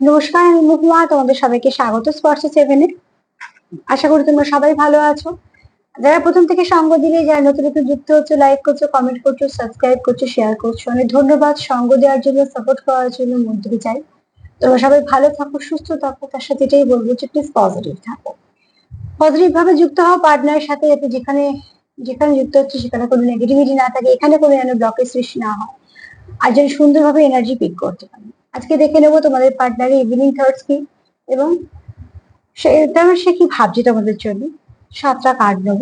নমস্কার, আমি মুহুয়া, তোমাদের সবাইকে স্বাগত স্পর্শ সেভেনে আশা করি তোমরা সবাই ভালো আছো। যারা প্রথম থেকে সঙ্গ দিলে, যারা নতুন নতুন যুক্ত হচ্ছে লাইক করছ কমেন্ট করছ সাবস্ক্রাইব করছ শেয়ার করছ, অনেক ধন্যবাদ সঙ্গ দেওয়ার জন্য সাপোর্ট করার জন্য থেকে চাই তোমরা সবাই ভালো থাকো, সুস্থ থাকো, তার সাথে এটাই বলব যে প্লিজ পজিটিভ থাকো। পজিটিভ ভাবে যুক্ত হও পার্টনারের সাথে যাতে যেখানে যেখানে যুক্ত হচ্ছে, সেখানে কোনো নেগেটিভিটি না থাকে, এখানে কোনো যেন ব্লকের সৃষ্টি না হয়। আর যেন সুন্দরভাবে এনার্জি পিক করতে পারে। আজকে দেখে নেব তোমাদের পার্টনারের ইভিনিং থার্ডস কি, এবং সেটা সে কি ভাবছে তোমাদের জন্য? সাতটা কার্ড নেব।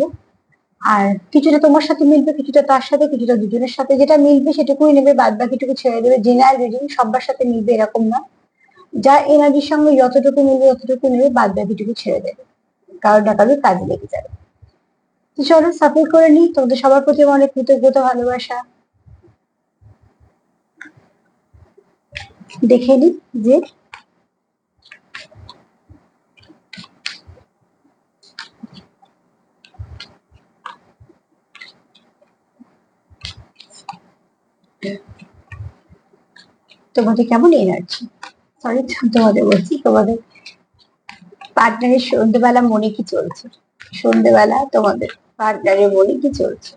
আর কিছুটা তোমার সাথে মিলবে, কিছুটা তার সাথে, কিছুটা দুজনের সাথে। যেটা মিলবে সেটুকুই নেবে বাদ বাকিটুকু ছেড়ে দেবে। জেনারেল রিডিং সবার সাথে মিলবে এরকম না। যা এনার্জির সঙ্গে যতটুকু মিলবে, ততটুকু নেবে বাদ বাকিটুকু ছেড়ে দেবে। কারোর না কাজে লেগে যাবে। চলো সাপোর্ট করে নিই। তোমাদের সবার প্রতি আমার অনেক কৃতজ্ঞতা, ভালোবাসা। দেখে নিই যে তোমাদের কেমন এনার্জি সরি তোমাদের বলছি, তোমাদের পার্টনারের সন্ধ্যেবেলা মনে কি চলছে? সন্ধ্যেবেলা তোমাদের পার্টনারের মনে কি চলছে?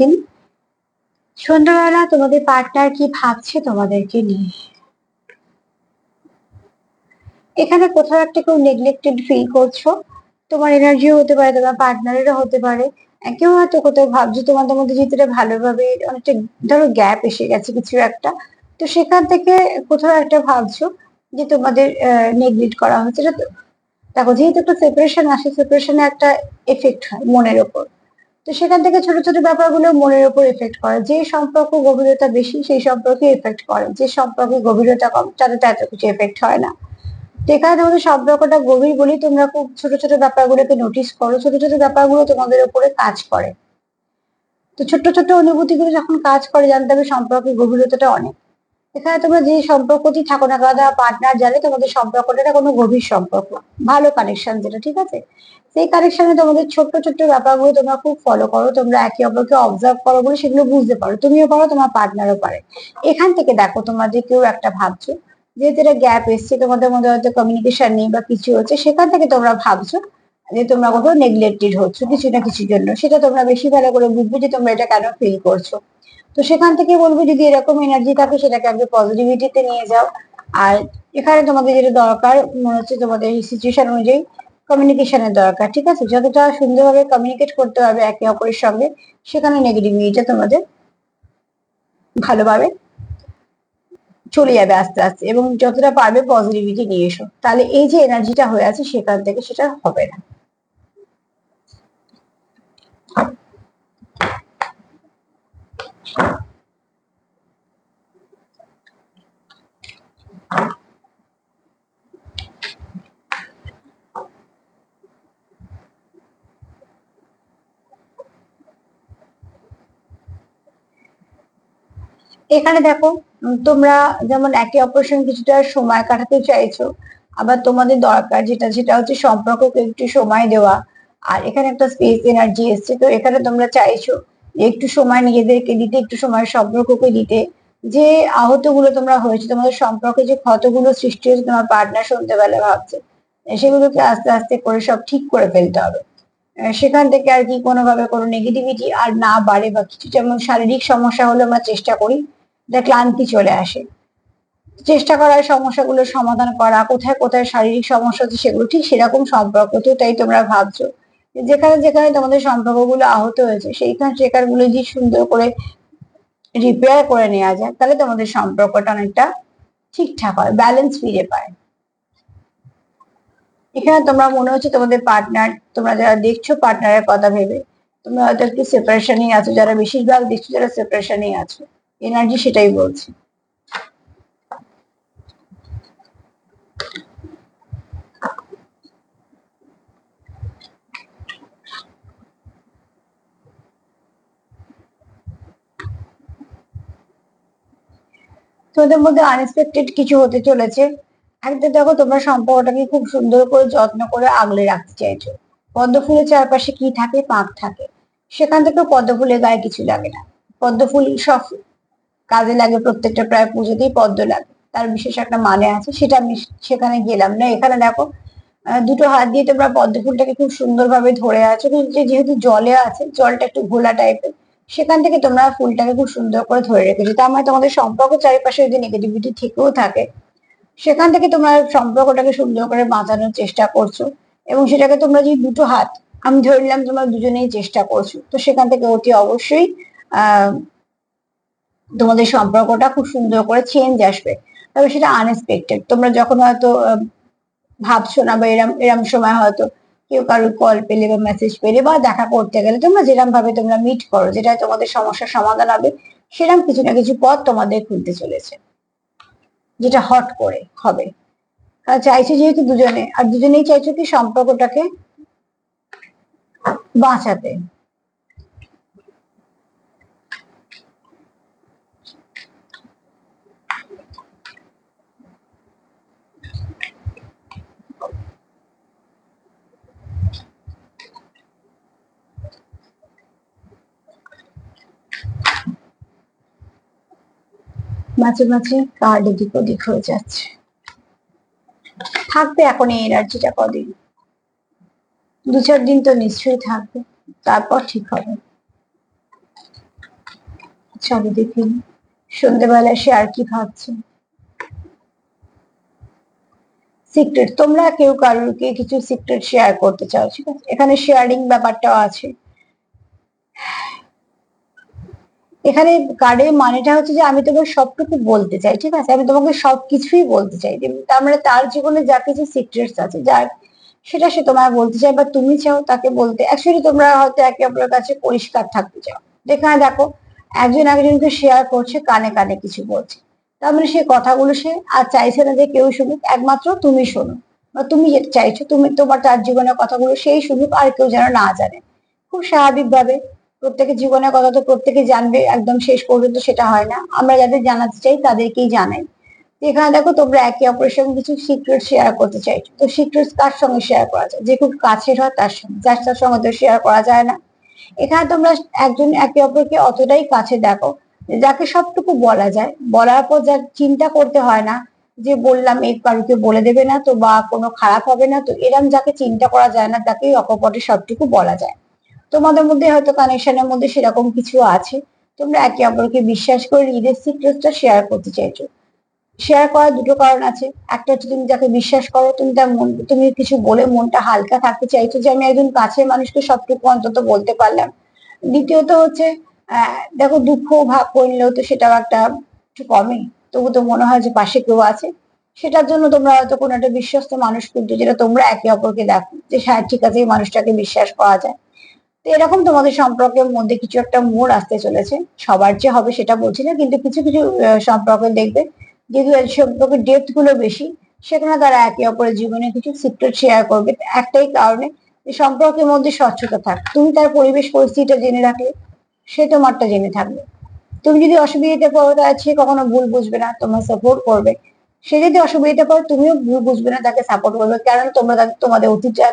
নিই। সন্ধ্যাবেলা তোমাদের পার্টনার কি ভাবছে তোমাদেরকে নিয়ে? এখানে কোথাও একটা কেউ নেগলেক্টেড ফিল করছ। তোমার এনার্জিও হতে পারে, তোমার পার্টনারেরও হতে পারে। কেউ হয়তো কোথাও ভাবছ তোমাদের মধ্যে যেহেতু ভালোভাবে অনেকটা ধরো গ্যাপ এসে গেছে কিছু একটা। তো সেখান থেকে কোথাও একটা ভাবছ যে তোমাদের নেগলেক্ট করা হচ্ছে। দেখো, যেহেতু একটা সেপারেশন আসে সেপারেশনে একটা এফেক্ট হয় মনের ওপর। তো সেখান থেকে ছোট ছোট ব্যাপারগুলো মনের উপর এফেক্ট করে। যে সম্পর্ক গভীরতা বেশি, সেই সম্পর্কে এফেক্ট করে। যে সম্পর্কে গভীরতা কম তাদের এত কিছু এফেক্ট হয় না। তো এখানে তোমাদের সম্পর্কটা গভীর বলেই তোমরা খুব ছোট ছোট ব্যাপারগুলোকে নোটিস করো। ছোট ছোট ব্যাপারগুলো তোমাদের উপরে কাজ করে। তো ছোট্ট ছোট্ট অনুভূতিগুলো যখন কাজ করে, জানতে হবে সম্পর্কের গভীরতাটা অনেক। এখানে তোমরা যে সম্পর্কতেই থাকো না কেন পার্টনার জানে, তোমাদের সম্পর্কটা কোনো গভীর সম্পর্ক। ভালো কানেকশন যেটা, ঠিক আছে? সেই কানেকশনে তোমাদের ছোট্ট ছোট্ট ব্যাপারগুলো তোমরা খুব ফলো করো। তোমরা একে অপরকে অবজার্ভ করো বলে সেগুলো বুঝতে পারো। তুমিও পারো, তোমার পার্টনারও পারে। এখান থেকে দেখো তোমাদের কেউ একটা ভাবছ, যেহেতু এটা গ্যাপ এসছে, তোমাদের মধ্যে হয়তো কমিউনিকেশন নেই বা কিছু হচ্ছে, সেখান থেকে তোমরা ভাবছ যে তোমরা কোথাও নেগলেক্টেড হচ্ছে কিছু না কিছুর জন্য? সেটা তোমরা বেশি ভালো করে বুঝবে যে তোমরা এটা কেন ফিল করছ। তো সেখান থেকে বলব যদি এরকম এনার্জি থাকে, সেটাকে আগে পজিটিভিটিতে নিয়ে যাও। আর এখানে তোমাদের যেটা দরকার, মনে হচ্ছে তোমাদের সিচুয়েশন অনুযায়ী কমিউনিকেশনের দরকার, ঠিক আছে? যতটা সুন্দরভাবে কমিউনিকেট করতে পারবে একে অপরের সঙ্গে, সেখানে নেগেটিভিটিটা তোমাদের ভালোভাবে চলে যাবে আস্তে আস্তে। এবং যতটা পারবে পজিটিভিটি নিয়ে এসো। তাহলে এই যে এনার্জিটা হয়ে আছে, সেখান থেকে সেটা হবে না। এখানে দেখো তোমরা যেমন একে সঙ্গে কিছুটা সময় কাটাতে চাইছো, আবার তোমাদের দরকার যেটা যেটা হচ্ছে সম্পর্ককে একটু সময় দেওয়া। আর এখানে একটা স্পেস এনার্জি এসছে, তো এখানে তোমরা চাইছো একটু সময় নিজেদেরকে দিতে, একটু সময় সম্পর্ককে দিতে। যে আহতগুলো তোমরা হয়েছে, তোমাদের সম্পর্কে যে ক্ষতগুলো সৃষ্টি হয়েছে, তোমার পার্টনার সন্ধ্যেবেলা ভাবছে, সেগুলোকে আস্তে আস্তে করে সব ঠিক করে ফেলতে হবে। সেখান থেকে আর কি কোনোভাবে কোনো নেগেটিভিটি আর না বাড়ে বা কিছু। যেমন শারীরিক সমস্যা হলে আমরা চেষ্টা করি যে ক্লান্তি চলে আসে। চেষ্টা করার সমস্যাগুলো সমাধান করা, কোথায় কোথায় শারীরিক সমস্যা হচ্ছে সেগুলো, ঠিক সেরকম সম্পর্ক তো তাই তোমরা ভাবছ। যেখানে যেখানে তোমাদের সম্পর্কগুলো আহত হয়েছে, সেইখানে সেখানগুলো যদি সুন্দর করে রিপেয়ার করে নেওয়া যায়, তাহলে তোমাদের সম্পর্কটা অনেকটা ঠিকঠাক হয় ব্যালেন্স ফিরে পায়। এখানে তোমরা মনে হচ্ছে তোমাদের পার্টনার তোমরা যারা দেখছ পার্টনারের কথা ভেবে, তোমরা হয়তো একটু সেপারেশনই আছো, যারা বেশিরভাগ দেখছ যারা সেপারেশনই আছো এনার্জি সেটাই বলছে। তোমাদের মধ্যে আনএক্সপেক্টেড কিছু হতে চলেছে একটা দেখো তোমরা সম্পর্কটাকে খুব সুন্দর করে যত্ন করে আগলে রাখতে চাইছো। পদ্ম ফুলের চারপাশে কি থাকে? পাক থাকে। সেখান থেকে পদ্ম ফুলের গায়ে কিছু লাগে না। পদ্ম ফুল সব কাজে লাগে, প্রত্যেকটা প্রায় পুজোতেই পদ্ম লাগে। তার বিশেষ একটা মানে আছে, সেটা আমি সেখানে গেলাম না। এখানে দেখো দুটো হাত দিয়ে তোমরা পদ্ম ফুলটাকে খুব সুন্দরভাবে ধরে আছো। কিন্তু যেহেতু জলে আছে, জলটা একটু ঘোলা টাইপের সেখান থেকে তোমরা ফুলটাকে খুব সুন্দর করে ধরে রেখেছো। তার মানে তোমাদের সম্পর্ক চারিপাশে যদি নেগেটিভিটি থেকেও থাকে। সেখান থেকে তোমরা সম্পর্কটাকে সুন্দর করে বাঁচানোর চেষ্টা করছ এবং সেটাকে তোমরা যে দুটো হাত, আমি ধরে নিলাম তোমরা দুজনেই চেষ্টা করছ, তো সেখান থেকে অতি অবশ্যই তোমাদের সম্পর্কটা খুব সুন্দর করে চেঞ্জ আসবে। তবে সেটা আনএক্সপেক্টেড তোমরা যখন হয়তো ভাবছ না বা এরম এরম সময় হয়তো কেউ কারোর কল পেলে বা মেসেজ পেলে বা দেখা করতে গেলে তোমরা যেরকম ভাবে তোমরা মিট করো, যেটা তোমাদের সমস্যার সমাধান হবে সেরকম কিছু না কিছু পথ তোমাদের খুলতে চলেছে। যেটা হট করে হবে। আর চাইছো যেহেতু দুজনে, আর দুজনেই চাইছো কি সম্পর্কটাকে বাঁচাতে। মাঝে মাঝে কার্ড এদিক ওদিক হয়ে যাচ্ছে। থাকবে এখন এই এনার্জিটা কদিন? দু চার দিন তো নিশ্চয়ই থাকবে, তারপর ঠিক হবে। চলো দেখি সন্ধ্যেবেলায় সে আর কি ভাবছে। সিক্রেট তোমরা কেউ কারোর কারোরকে কিছু সিক্রেট শেয়ার করতে চাও, ঠিক আছে? এখানে শেয়ারিং ব্যাপারটাও আছে। এখানে কার্ডের মানেটা হচ্ছে যে আমি তোমাকে সবটুকু বলতে চাই, ঠিক আছে? আমি তোমাকে সবকিছুই বলতে চাই। তার মানে তার জীবনে যা কিছু সিক্রেটস আছে, যার সেটা সে তোমায় বলতে চায় বা তুমি চাও তাকে বলতে অ্যাকচুয়ালি তোমরা হয়তো একে অপরের কাছে পরিষ্কার থাকতে চাও। যেখানে দেখো, একজন একজনকে শেয়ার করছে, কানে কানে কিছু বলছে। তার মানে সে কথাগুলো সে আর চাইছে না যে কেউ শুনুক, একমাত্র তুমি শোনো। বা তুমি চাইছো, তুমি তোমার তার জীবনের কথাগুলো সেই শুনুক আর কেউ যেন না জানে। খুব স্বাভাবিকভাবে প্রত্যেকের জীবনের কথা তো প্রত্যেকে জানবে, একদম শেষ পর্যন্ত সেটা হয় না। আমরা যাদের জানাতে চাই তাদেরকেই জানাই। এখানে দেখো তোমরা একে অপরের সঙ্গে কিছু সিক্রেট শেয়ার করতে চাইছো। তো সিক্রেট কার সঙ্গে শেয়ার করা যায়? যে খুব কাছের হয় তার সঙ্গে, যার তার সঙ্গে তো শেয়ার করা যায় না। এখানে তোমরা একজন একে অপরকে অতটাই কাছে দেখো, যাকে সবটুকু বলা যায়। বলার পর যার চিন্তা করতে হয় না, যে বললাম এই কারুকে বলে দেবে না তো বা কোনো খারাপ হবে না। তো এরম যাকে চিন্তা করা যায় না, তাকেই অকপটে সবটুকু বলা যায়। তোমাদের মধ্যে হয়তো কানেকশনের মধ্যে সেরকম কিছু আছে। তোমরা একে অপরকে বিশ্বাস করে নিজের সিক্রেটটা শেয়ার করতে চাইছো। শেয়ার করার দুটো কারণ আছে। একটা হচ্ছে তুমি যাকে বিশ্বাস করো, তুমি তার মন, তুমি কিছু বলে মনটা হালকা থাকতে চাইছো যে আমি একজন কাছের মানুষকে সবটুকু অন্তত বলতে পারলাম। দ্বিতীয়ত হচ্ছে দেখো দুঃখ ভাগ করলেও তো সেটাও একটা একটু কমে তবু তো মনে হয় যে পাশে কেউ আছে। সেটার জন্য তোমরা হয়তো কোনো একটা বিশ্বস্ত মানুষ খুঁজছো যেটা তোমরা একে অপরকে দেখো। যে হ্যাঁ ঠিক আছে, এই মানুষটাকে বিশ্বাস করা যায়। তো এরকম তোমাদের সম্পর্কের মধ্যে কিছু একটা মোড় আসতে চলেছে। সবার যে হবে সেটা বলছি না, কিন্তু কিছু কিছু সম্পর্কে দেখবে এই সম্পর্কের ডেপথগুলো বেশি, সেখানে তারা একে অপরের জীবনে কিছু সিক্রেট শেয়ার করবে। একটাই কারণে সম্পর্কের মধ্যে স্বচ্ছতা থাক। তুমি তার পরিবেশ পরিস্থিতিটা জেনে রাখলে, সে তোমারটা জেনে থাকবে। তুমি যদি অসুবিধাতে পড়ো তাহলে সে কখনো ভুল বুঝবে না, তোমার সাপোর্ট করবে। সে যদি অসুবিধাতে পড়ে, তুমিও ভুল বুঝবে না তাকে সাপোর্ট করবে, কারণ তোমরা তোমাদের অতীতটা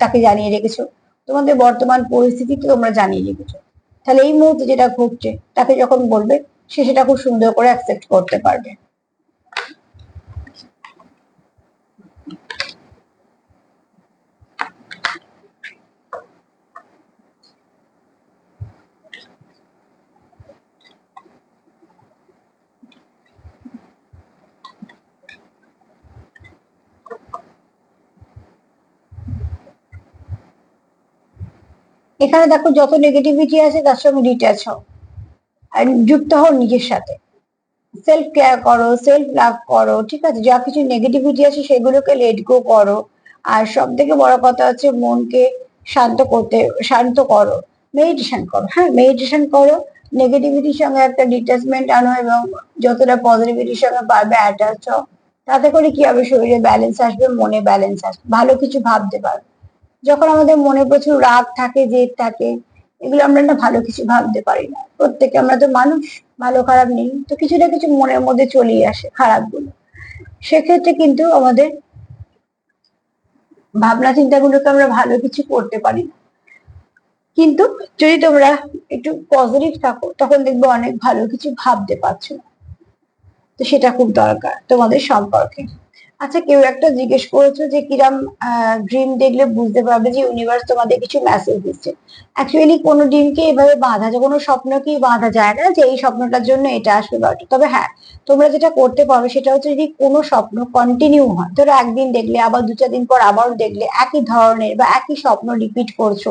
তাকে জানিয়ে রেখেছো। তোমাদের বর্তমান পরিস্থিতিকে তোমরা জানিয়ে রেখেছো। তাহলে এই মুহূর্তে যেটা ঘটছে, তাকে যখন বলবে, সে সেটা খুব সুন্দর করে অ্যাকসেপ্ট করতে পারবে। এখানে দেখো যত নেগেটিভিটি আছে, তার সঙ্গে ডিট্যাচ হও। আর যুক্ত হও নিজের সাথে। সেলফ কেয়ার করো সেলফ লাভ করো, ঠিক আছে? যা কিছু নেগেটিভিটি আছে, সেগুলোকে লেট গো করো। আর সব থেকে বড় কথা হচ্ছে মনকে শান্ত করতে, শান্ত করো। মেডিটেশন করো হ্যাঁ? মেডিটেশন করো। নেগেটিভিটির সঙ্গে একটা ডিটাচমেন্ট আনো এবং যতটা পজিটিভিটির সঙ্গে পারবে অ্যাটাচ হও। তাতে করে কি হবে? শরীরে ব্যালেন্স আসবে, মনে ব্যালেন্স আসবে। ভালো কিছু ভাবতে পারবে। যখন আমাদের মনে প্রচুর রাগ থাকে, জেদ থাকে, এগুলো আমরা না ভালো কিছু ভাবতে পারি না। প্রত্যেকে আমরা তো মানুষ, ভালো খারাপ নেই। তো কিছু না কিছু মনের মধ্যে চলেই আসে খারাপগুলো। সেক্ষেত্রে কিন্তু আমাদের ভাবনা চিন্তাগুলোকে আমরা ভালো কিছু করতে পারি না। কিন্তু যদি তোমরা একটু পজিটিভ থাকো, তখন দেখবে অনেক ভালো কিছু ভাবতে পারছ। তো সেটা খুব দরকার তোমাদের সম্পর্কে। আচ্ছা কেউ একটা জিজ্ঞেস করেছ যে কিরাম ড্রিম দেখলে বুঝতে পারবে যে ইউনিভার্স তোমাদের কিছু মেসেজ দিচ্ছে অ্যাকচুয়ালি কোনো ড্রিমকে এভাবে বাঁধা যায়, কোনো স্বপ্নকেই বাঁধা যায় না যে এই স্বপ্নটার জন্য এটা আসবে বা। তবে হ্যাঁ তোমরা যেটা করতে পারবে সেটা হচ্ছে যদি কোনো স্বপ্ন কন্টিনিউ হয়, ধরো একদিন দেখলে, আবার দু চার দিন পর আবারও দেখলে একই ধরনের বা একই স্বপ্ন রিপিট করছ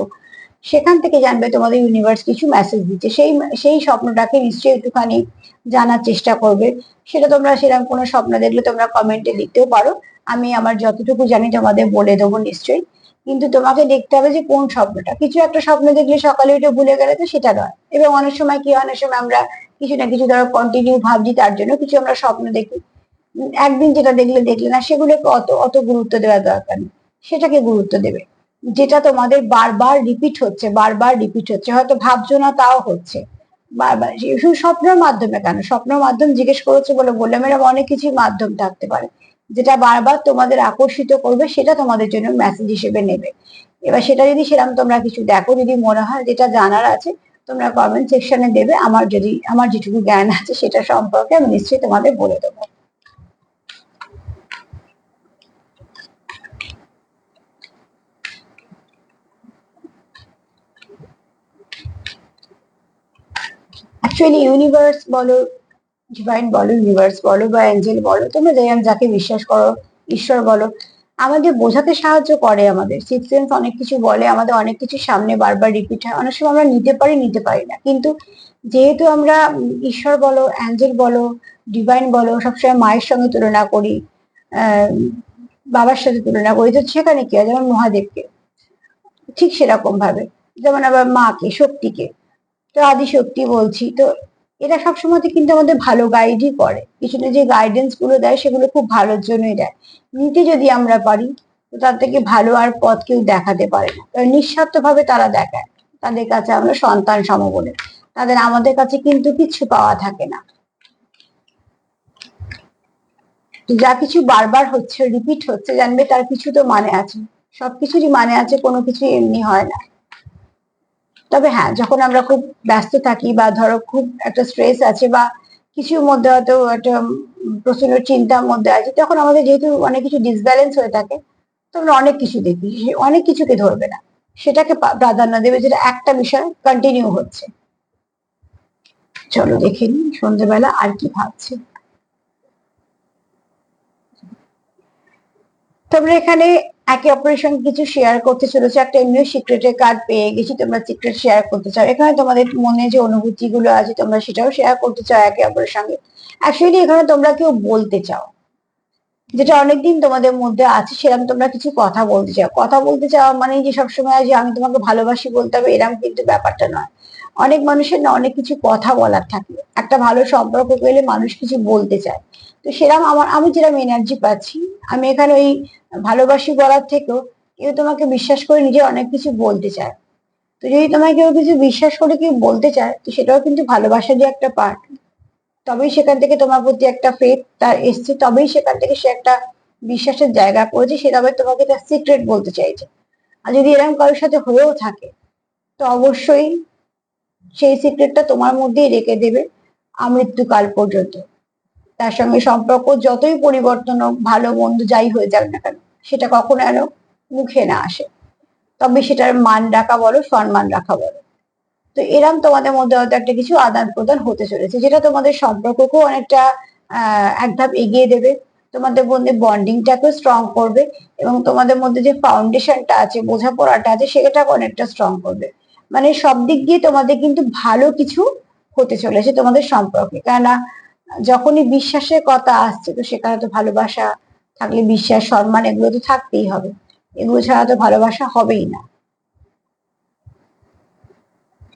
সেখান থেকে জানবে তোমাদের ইউনিভার্স কিছু মেসেজ দিচ্ছে। সেই সেই স্বপ্নটাকে নিশ্চয়ই একটুখানি জানার চেষ্টা করবে। সেটা তোমরা সেরকম কোনো স্বপ্ন দেখলে তোমরা কমেন্টে লিখতেও পারো। আমি আমার যতটুকু জানি তোমাদের বলে দেবো নিশ্চয়ই। কিন্তু তোমাকে দেখতে হবে যে কোন স্বপ্নটা। কিছু একটা স্বপ্ন দেখলে সকালে উঠে ভুলে গেলে তো সেটা নয়। এবং অনেক সময় কি অনেক সময় আমরা কিছু না কিছু ধরো কন্টিনিউ ভাবছি তার জন্য কিছু আমরা স্বপ্ন দেখি। একদিন যেটা দেখলে দেখলে না, সেগুলোকে অত অত গুরুত্ব দেওয়া দরকার নেই। সেটাকে গুরুত্ব দেবে। যেটা তোমাদের বারবার রিপিট হচ্ছে, বারবার রিপিট হচ্ছে। হয়তো ভাবছ না, তাও হচ্ছে। বারবার, শুধু স্বপ্নের মাধ্যমে কেন? স্বপ্নের মাধ্যম জিজ্ঞেস করেছে বলে বললাম এরকম অনেক কিছুই মাধ্যম থাকতে পারে। যেটা বারবার তোমাদের আকর্ষিত করবে, সেটা তোমাদের জন্য মেসেজ হিসেবে নেবে। এবার সেটা যদি সেরকম তোমরা কিছু দেখো, যদি মনে হয় যেটা জানার আছে, তোমরা কমেন্ট সেকশনে দেবে। আমার যদি, আমার যেটুকু জ্ঞান আছে, সেটা সম্পর্কে আমি নিশ্চয়ই তোমাদের বলে দেবো। অ্যাকচুয়ালি ইউনিভার্স বলো ডিভাইন বলো ইউনিভার্স বলো বা অ্যাঞ্জেল বলো, তোমরা যাই যাকে বিশ্বাস করো, ঈশ্বর বলো, আমাদের বোঝাতে সাহায্য করে আমাদের। সিক্স সেন্স অনেক কিছু বলে, আমাদের অনেক কিছু সামনে বারবার রিপিট হয়। অনেক সময় আমরা নিতে পারি নিতে পারি না। কিন্তু যেহেতু আমরা ঈশ্বর বলো অ্যাঞ্জেল বলো ডিভাইন বলো, সবসময় মায়ের সঙ্গে তুলনা করি বাবার সাথে তুলনা করি, তো সেখানে কি হয়? যেমন মহাদেবকে। ঠিক সেরকম ভাবে যেমন আবার মাকে, শক্তিকে। তো আদি শক্তি বলছি। তো এরা সবসময় কিন্তু আমাদের ভালো গাইডই করে। পিছনে যে গাইডেন্সগুলো দেয়, সেগুলো খুব ভালোর জন্যই দেয়। নিতে যদি আমরা পারি, তো তার থেকে ভালো আর পথ কেউ দেখাতে পারে না। কারণ নিঃস্বার্থ ভাবে তারা দেখায়। তাদের কাছে আমরা সন্তান সম বলে। তাদের আমাদের কাছে কিন্তু কিছু পাওয়া থাকে না। যা কিছু বারবার হচ্ছে রিপিট হচ্ছে, জানবে তার কিছু তো মানে আছে। সবকিছুরই মানে আছে, কোনো কিছু এমনি হয় না। তবে হ্যাঁ যখন আমরা খুব ব্যস্ত থাকি বা ধরো খুব একটা স্ট্রেস আছে বা কিছুর মধ্যে হয়তো একটা প্রচণ্ড চিন্তার মধ্যে আছে, তখন আমাদের যেহেতু অনেক কিছু ডিসব্যালেন্স হয়ে থাকে, তো আমরা অনেক কিছু দেখি। অনেক কিছুকে ধরবে না। সেটাকে প্রাধান্য দেবে যেটা একটা বিষয় কন্টিনিউ হচ্ছে। চলো দেখে নি সন্ধ্যেবেলা আর কি ভাবছে। তারপরে এখানে একে অপরের সঙ্গে কিছু শেয়ার করতে চলেছো। একটা এমনি সিক্রেটের কার্ড পেয়ে গেছি, তোমরা সিক্রেট শেয়ার করতে চাও। এখানে তোমাদের মনে যে অনুভূতি গুলো আছে, তোমরা সেটাও শেয়ার করতে চাও একে অপরের সঙ্গে। অ্যাকচুয়ালি এখানে তোমরা কেউ বলতে চাও। যেটা অনেকদিন তোমাদের মধ্যে আছে, সেরকম তোমরা কিছু কথা বলতে চাও। কথা বলতে চাও মানে যে সবসময় যে আমি তোমাকে ভালোবাসি বলতে হবে, এরকম কিন্তু ব্যাপারটা নয়। অনেক মানুষের না অনেক কিছু কথা বলার থাকে। একটা ভালো সম্পর্ক পেলে মানুষ কিছু বলতে চায়। তো সেরকম আমার, আমি যেরকম এনার্জি পাচ্ছি, আমি এখানে ওই ভালোবাসি বলার থেকেও কেউ তোমাকে বিশ্বাস করে নিজে অনেক কিছু বলতে চায়। তো যদি তোমাকে কেউ কিছু বিশ্বাস করে কেউ বলতে চায়, তো সেটাও কিন্তু ভালোবাসারই একটা পার্ট তবেই সেখান থেকে তোমার প্রতি একটা ফেথ তার এসছে, তবেই সেখান থেকে সে একটা বিশ্বাসের জায়গা করেছে, সে তবে তোমাকে তার সিক্রেট বলতে চাইছে। আর যদি এরকম কারোর সাথে হয়েও থাকে, তো অবশ্যই সেই সিক্রেটটা তোমার মধ্যেই রেখে দেবে আমৃত্যুকাল পর্যন্ত। তার সঙ্গে সম্পর্ক যতই পরিবর্তন হোক, ভালো মন্দ যাই হয়ে যাক না কেন, সেটা কখনো যেন মুখে না আসে। তবে সেটার মান রাখা বলো, সম্মান রাখা বলো। তো এরম তোমাদের মধ্যে হয়তো একটা কিছু আদান প্রদান হতে চলেছে, যেটা তোমাদের সম্পর্ককেও অনেকটা এক ধাপ এগিয়ে দেবে। তোমাদের মধ্যে বন্ডিংটাকেও স্ট্রং করবে এবং তোমাদের মধ্যে যে ফাউন্ডেশনটা আছে, বোঝাপড়াটা আছে সেটাকে অনেকটা স্ট্রং করবে। মানে সব দিক দিয়ে তোমাদের কিন্তু ভালো কিছু হতে চলেছে তোমাদের সম্পর্কে। কেননা যখনই বিশ্বাসের কথা আসছে, তো সেখানে তো ভালোবাসা থাকলে বিশ্বাস, সম্মান এগুলো তো থাকতেই হবে। এগুলো ছাড়া তো ভালোবাসা হবেই না।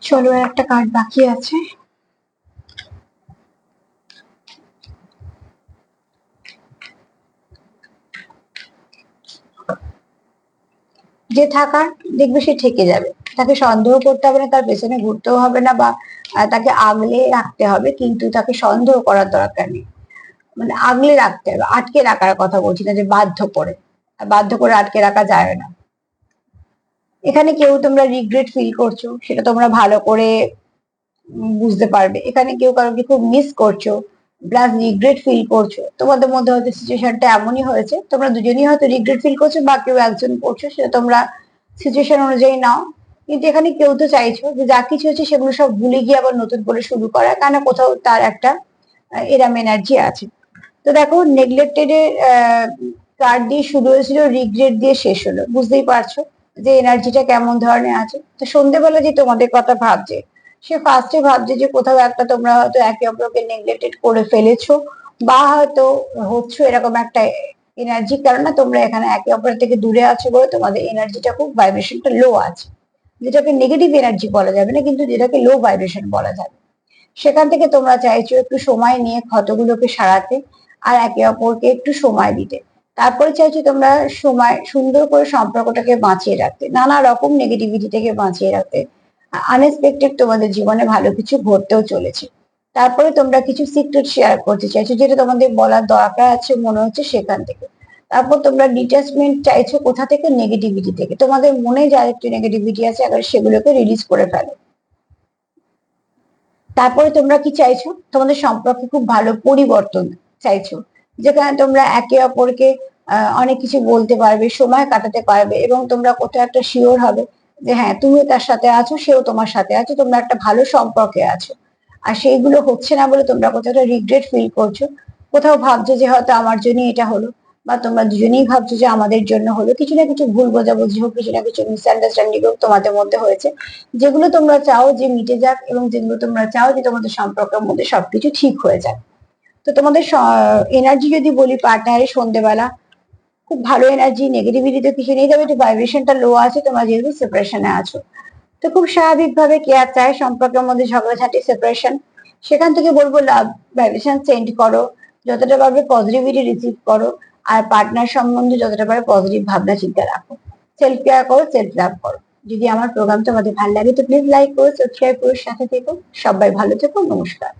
চলো, একটা কার্ড বাকি আছে। যে থাকার দেখবে সে ঠেকে যাবে। তাকে সন্দেহ করতে হবে না, তার পেছনে ঘুরতেও হবে না বা তাকে আগলে রাখতে হবে, কিন্তু তাকে সন্দেহ করার দরকার নেই। মানে আগলে রাখতে হবে, আটকে রাখার কথা বলছি না যে বাধ্য করে। বাধ্য করে আটকে রাখা যায় না। এখানে কেউ তোমরা রিগ্রেট ফিল করছ, সেটা তোমরা ভালো করে বুঝতে পারবে। এখানে কেউ কারোকে খুব মিস করছ প্লাস রিগ্রেট ফিল করছ। তোমাদের মধ্যে হয়তো সিচুয়েশনটা এমনই হয়েছে, তোমরা দুজনেই হয়তো রিগ্রেট ফিল করছ বা কেউ একজন করছ, সেটা তোমরা সিচুয়েশন অনুযায়ী নাও। কিন্তু এখানে কেউ তো চাইছো যে যা কিছু হচ্ছে সেগুলো সব ভুলে গিয়ে আবার নতুন করে শুরু করা কেন কোথাও তার একটা এরম এনার্জি আছে। তো দেখো নেগলেক্টেড এর কার্ড দিয়ে শুরু হয়েছিল রিগ্রেট দিয়ে শেষ হলো। বুঝতেই পারছ যে এনার্জিটা কেমন ধরনের আছে। তো সন্ধ্যেবেলা যে তোমাদের কথা ভাবছে, সে ফার্স্টে ভাবছে যে কোথাও একটা তোমরা হয়তো একে অপরকে নেগলেক্টেড করে ফেলেছো, বা হয়তো হচ্ছে এরকম একটা এনার্জি কেননা তোমরা এখানে একে অপরের থেকে দূরে আছো বলে তোমাদের এনার্জিটা খুব ভাইব্রেশনটা লো আছে। যেটাকে নেগেটিভ এনার্জি বলা যাবে না, কিন্তু যেটাকে লো ভাইব্রেশন বলা যাবে। সেখান থেকে তোমরা চাইছো একটু সময় নিয়ে ক্ষতগুলোকে সারাতে আর একে অপরকে একটু সময় দিতে। তারপরে চাইছো তোমরা সময়, সুন্দর করে সম্পর্কটাকে বাঁচিয়ে রাখতে, নানা রকম নেগেটিভিটি থেকে বাঁচিয়ে রাখতে। আনএক্সপেক্টেড তোমাদের জীবনে ভালো কিছু ঘটতেও চলেছে। তারপরে তোমরা কিছু সিক্রেট শেয়ার করতে চাইছো, যেটা তোমাদের বলার দরকার আছে মনে হচ্ছে সেখান থেকে। তারপর তোমরা ডিটাচমেন্ট চাইছো কোথা থেকে? নেগেটিভিটি থেকে। তোমাদের মনে যা একটু নেগেটিভিটি আছে আগে সেগুলোকে রিলিজ করে ফেলো। তারপরে তোমরা কি চাইছো? তোমাদের সম্পর্কে খুব ভালো পরিবর্তন চাইছো। যেখানে তোমরা একে অপরকে অনেক কিছু বলতে পারবে, সময় কাটাতে পারবে এবং তোমরা কোথাও একটা শিওর হবে যে হ্যাঁ তুমিও তার সাথে আছো, সেও তোমার সাথে আছো, তোমরা একটা ভালো সম্পর্কে আছো। আর সেইগুলো হচ্ছে না বলে তোমরা কোথাও একটা রিগ্রেট ফিল করছ। কোথাও ভাবছ যে হয়তো আমার জন্যই এটা হলো। বা তোমরা দুজনেই ভাবছ যে আমাদের জন্য হলো, কিছু না কিছু ভুল বোঝাবুঝি হোক, কিছু না কিছু মিসআন্ডারস্ট্যান্ডিং হোক তোমাদের মধ্যে হয়েছে। যেগুলো তোমরা চাও যে মিটে যাক এবং যেগুলো তোমরা চাও যে তোমাদের সম্পর্কের মধ্যে সবকিছু ঠিক হয়ে যাক। তো তোমাদের এনার্জি যদি বলি পার্টনারের সন্ধ্যেবেলা খুব ভালো এনার্জি নেগেটিভিটি তো কিছু নেই, তবে একটু ভাইব্রেশনটা লো আছে, তোমরা যেহেতু সেপারেশনে আছো। তো খুব স্বাভাবিকভাবে কেয়ার চায়, সম্পর্কের মধ্যে ঝগড়াঝাঁটি সেপারেশন সেখান থেকে বলব লাভ ভাইব্রেশন সেন্ড করো। যতটা পারবে পজিটিভিটি রিসিভ করো। আর পার্টনার সম্বন্ধে যতটা পারো পজিটিভ ভাবনা চিন্তা রাখো। সেলফ কেয়ার করো সেলফ লাভ করো। যদি আমার প্রোগ্রাম তোমাদের ভালো লাগে তো প্লিজ লাইক করো সাবস্ক্রাইব করো, সাথে থেকো। সবাই ভালো থেকো, নমস্কার।